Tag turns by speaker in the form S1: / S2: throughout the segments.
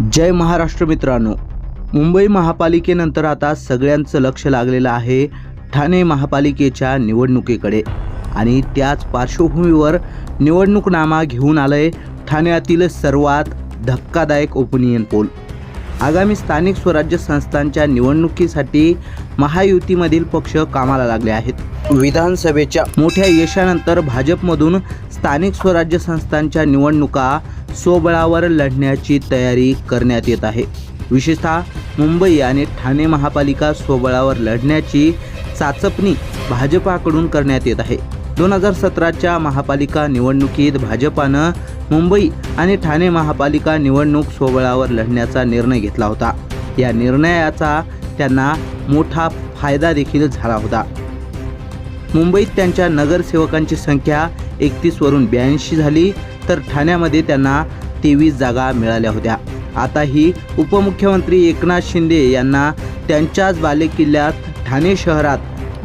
S1: जय महाराष्ट्र मित्रांनो. मुंबई महापालिकेनंतर आता सगळ्यांचं लक्ष लागलेलं आहे ठाणे महापालिकेच्या निवडणुकीकडे. आणि त्याच पार्श्वभूमीवर निवडणूकनामा घेऊन आलंय ठाण्यातील सर्वात धक्कादायक ओपिनियन पोल आगामी स्थानिक स्वराज्य संस्थांच्या निवडणुकीसाठी महायुतीमधील पक्ष कामाला लागले आहेत. विधानसभेच्या मोठ्या यशानंतर भाजपमधून स्थानिक स्वराज्य संस्थांच्या निवडणुका स्वबळावर लढण्याची तयारी करण्यात येत आहे. विशेषतः मुंबई आणि ठाणे महापालिका स्वबळावर लढण्याची चाचपणी भाजपाकडून करण्यात येत आहे. दोन हजार सतराच्या महापालिका निवडणुकीत भाजपानं मुंबई आणि ठाणे महापालिका निवडणूक स्वबळावर लढण्याचा निर्णय घेतला होता. या निर्णयाचा त्यांना मोठा फायदा देखील झाला होता. मुंबईत त्यांच्या नगरसेवकांची संख्या एकतीसवरून ब्याऐंशी झाली. तर ठाण्यामध्ये त्यांना तेवीस जागा मिळाल्या होत्या. आता ही उपमुख्यमंत्री एकनाथ शिंदे यांना त्यांच्याच बालेकिल्ल्यात ठाणे शहरात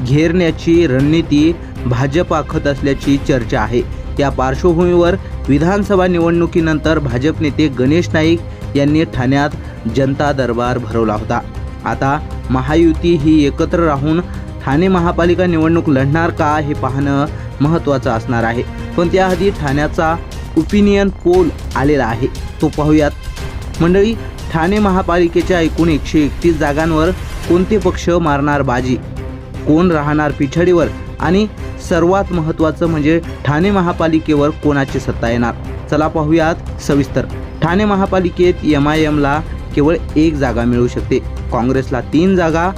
S1: घेरण्याची रणनीती भाजप आखत असल्याची चर्चा आहे. या पार्श्वभूमीवर विधानसभा निवडणुकीनंतर भाजप नेते गणेश नाईक यांनी ठाण्यात जनता दरबार भरवला होता. आता महायुती ही एकत्र राहून ठाणे महापालिका निवडणूक लढणार का हे पाहणं महत्त्वाचं असणार आहे. पण त्याआधी ठाण्याचा ओपिनियन पोल आलेला आहे. तो पाहूयात. मंडळी ठाणे महापालिकेच्या एकूण एकशे एकतीस जागांवर कोणते पक्ष मारणार बाजी? कोण राहणार पिछडीवर? आणि सर्वात महत्त्वाचं म्हणजे ठाणे महापालिकेवर कोणाची सत्ता येणार? चला पाहूयात सविस्तर. ठाणे महापालिकेत एम आय एमला केवळ एक जागा मिळू शकते. काँग्रेसला तीन जागा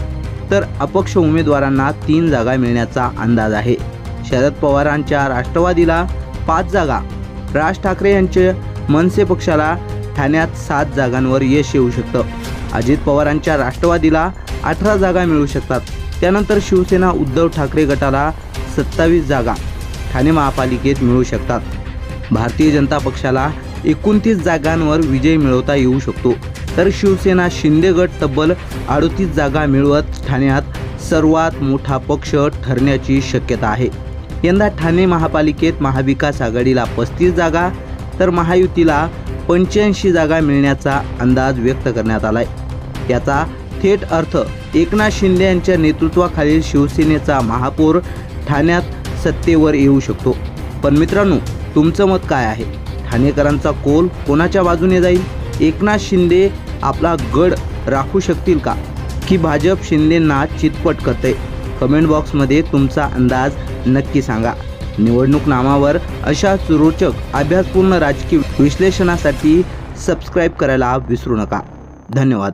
S1: तर अपक्ष उमेदवारांना तीन जागा मिळण्याचा अंदाज आहे. शरद पवारांच्या राष्ट्रवादीला पाच जागा राज ठाकरे यांचे मनसे पक्षाला ठाण्यात सात जागांवर यश येऊ शकतं. अजित पवारांच्या राष्ट्रवादीला अठरा जागा मिळू शकतात. त्यानंतर शिवसेना उद्धव ठाकरे गटाला सत्तावीस जागा ठाणे महापालिकेत मिळू शकतात. भारतीय जनता पक्षाला एकोणतीस जागांवर विजय मिळवता येऊ शकतो. तर शिवसेना शिंदे गट तब्बल अडतीस जागा मिळवत ठाण्यात सर्वात मोठा पक्ष ठरण्याची शक्यता आहे. यंदा ठाणे महापालिकेत महाविकास आघाडीला पस्तीस जागा तर महायुतीला पंच्याऐंशी जागा मिळण्याचा अंदाज व्यक्त करण्यात आलाय. याचा थेट अर्थ एकनाथ शिंदे यांच्या नेतृत्वाखालील शिवसेनेचा महापौर ठाण्यात सत्तेवर येऊ शकतो. पण मित्रांनो तुमचं मत काय आहे? ठाणेकरांचा कोल कोणाच्या बाजूने जाईल? एकनाथ शिंदे आपला गड राखू शकतील का? की भाजप शिंदेंना चितपट करते कमेंट बॉक्समध्ये तुमचा अंदाज नक्की सांगा. निवडणूक नामावर अशाच रोचक अभ्यासपूर्ण राजकीय विश्लेषणासाठी सबस्क्राईब करायला विसरू नका. धन्यवाद.